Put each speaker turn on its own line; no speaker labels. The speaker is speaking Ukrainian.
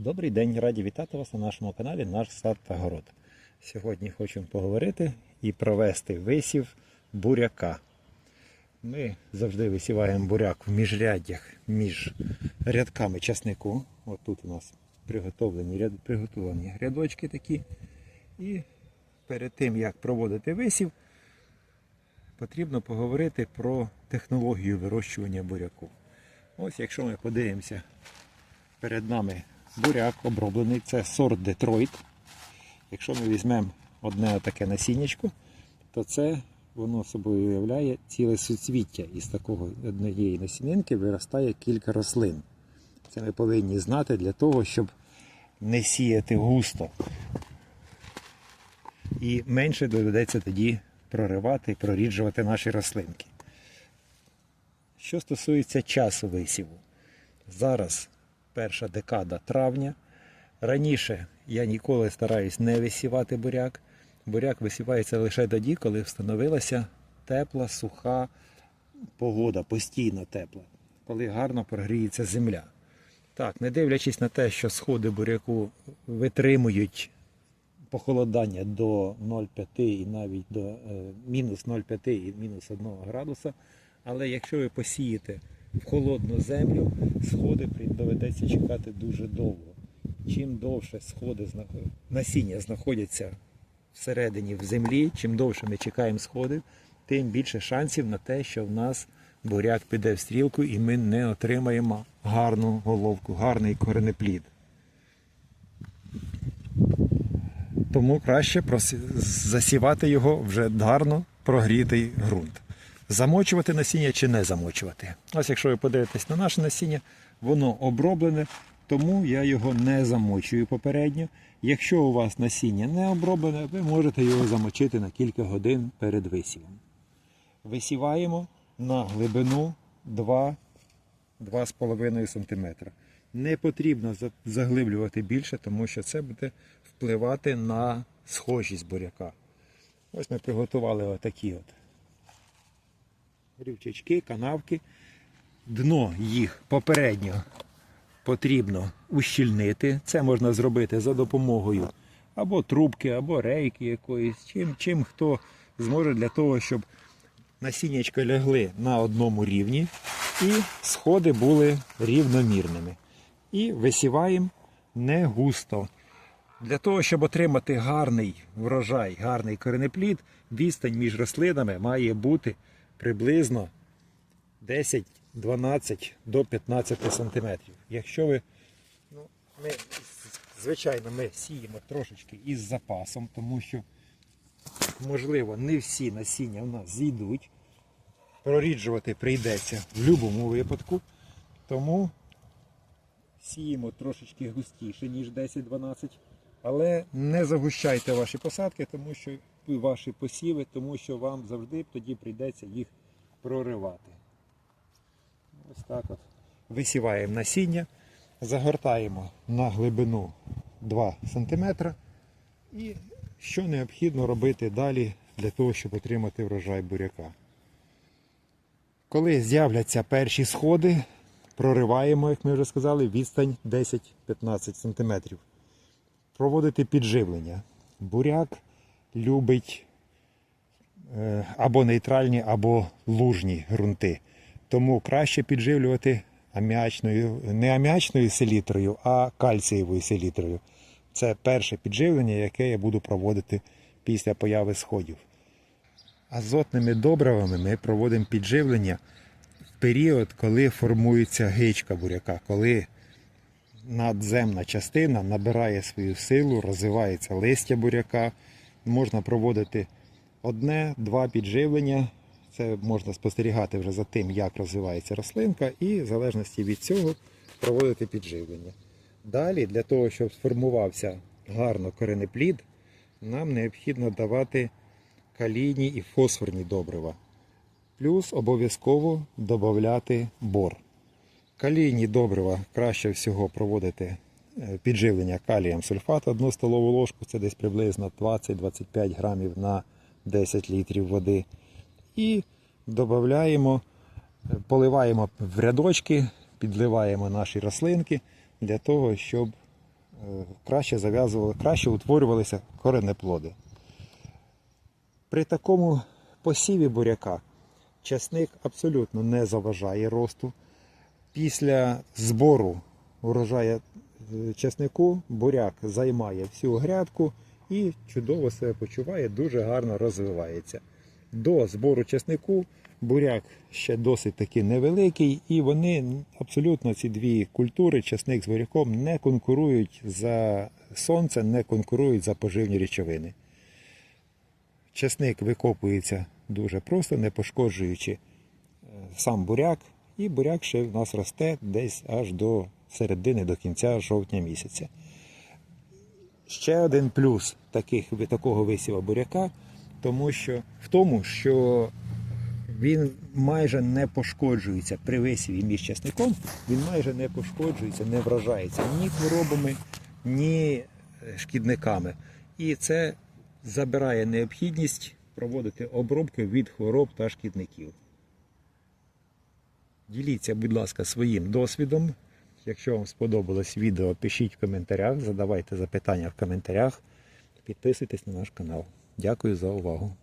Добрий день, раді вітати вас на нашому каналі Наш сад та город. Сьогодні хочемо поговорити і провести висів буряка. Ми завжди висіваємо буряк в міжряддях між рядками часнику. От тут у нас приготовлені, ряд, приготовлені рядочки такі. І перед тим як проводити висів, потрібно поговорити про технологію вирощування буряку. Ось якщо ми подивимося Перед нами буряк оброблений, це сорт Детройт. Якщо ми візьмемо одне таке насіннячко, то це воно собою уявляє ціле суцвіття. Із такого однієї насінинки виростає кілька рослин. Це ми повинні знати для того, щоб не сіяти густо. І менше доведеться тоді проривати і проріджувати наші рослинки. Що стосується часу висіву, зараз перша декада травня. Раніше я ніколи стараюсь не висівати буряк. Буряк висівається лише тоді, коли встановилася тепла, суха погода, постійно тепла, коли гарно прогріється земля. Так, не дивлячись на те, що сходи буряку витримують похолодання до 0,5 і навіть до е, мінус 0,5 і мінус 1 градуса. Але якщо ви посієте в холодну землю, сходи доведеться чекати дуже довго. Чим довше сходи насіння знаходяться всередині в землі, чим довше ми чекаємо сходів, тим більше шансів на те, що в нас буряк піде в стрілку і ми не отримаємо гарну головку, гарний коренеплід. Тому краще засівати його вже гарно прогрітий ґрунт. Замочувати насіння чи не замочувати. Ось якщо ви подивитесь на наше насіння, воно оброблене, тому я його не замочую попередньо. Якщо у вас насіння не оброблене, ви можете його замочити на кілька годин перед висівом. Висіваємо на глибину 2 2,5 см. Не потрібно заглиблювати більше, тому що це буде впливати на схожість буряка. Ось ми приготували отакі от рівчачки, канавки. Дно їх попередньо потрібно ущільнити. Це можна зробити за допомогою або трубки, або рейки якоїсь, чим, чим хто зможе для того, щоб насіннячка лягли на одному рівні і сходи були рівномірними. І висіваємо не густо. Для того, щоб отримати гарний врожай, гарний коренеплід, відстань між рослинами має бути приблизно 10, 12 до 15 сантиметрів. Якщо ви, ну, ми, звичайно, ми сіємо трошечки із запасом, тому що, можливо, не всі насіння в нас зійдуть. Проріджувати прийдеться в будь-якому випадку. Тому сіємо трошечки густіше, ніж 10-12. Але не загущайте ваші посадки, тому що ваші посіви, тому що вам завжди тоді прийдеться їх проривати. Ось так от. Висіваємо насіння, загортаємо на глибину 2 см. І що необхідно робити далі для того, щоб отримати врожай буряка. Коли з'являться перші сходи, прориваємо, як ми вже сказали, відстань 10-15 см. Проводити підживлення. Буряк любить е, або нейтральні, або лужні ґрунти. Тому краще підживлювати аміачною, не аміачною селітрою, а кальцієвою селітрою. Це перше підживлення, яке я буду проводити після появи сходів. Азотними добривами ми проводимо підживлення в період, коли формується гичка буряка, коли надземна частина набирає свою силу, розвивається листя буряка. Можна проводити одне-два підживлення. Це можна спостерігати вже за тим, як розвивається рослинка, і в залежності від цього проводити підживлення. Далі, для того, щоб сформувався гарно коренеплід, нам необхідно давати калійні і фосфорні добрива. Плюс обов'язково додати бор. Калійні добрива краще всього проводити підживлення калієм сульфат 1 столову ложку, це десь приблизно 20-25 грамів на 10 літрів води. І додаємо, е, поливаємо в рядочки, підливаємо наші рослинки для того, щоб краще зав'язували, краще утворювалися коренеплоди. При такому посіві буряка часник абсолютно не заважає росту. Після збору урожаю е, часнику буряк займає всю грядку і чудово себе почуває, дуже гарно розвивається. До збору часнику буряк ще досить таки невеликий, і вони абсолютно ці дві культури, часник з буряком, не конкурують за сонце, не конкурують за поживні речовини. Часник викопується дуже просто, не пошкоджуючи е, сам буряк, і буряк ще в нас росте десь аж до середини, до кінця жовтня місяця. Ще один плюс таких, такого висіва буряка, тому що, в тому, що він майже не пошкоджується при висіві між часником, він майже не пошкоджується, не вражається ні хворобами, ні е, шкідниками. І це забирає необхідність проводити обробки від хвороб та шкідників. Діліться, будь ласка, своїм досвідом. Якщо вам сподобалось відео, пишіть в коментарях, задавайте запитання в коментарях, підписуйтесь на наш канал. Дякую за увагу.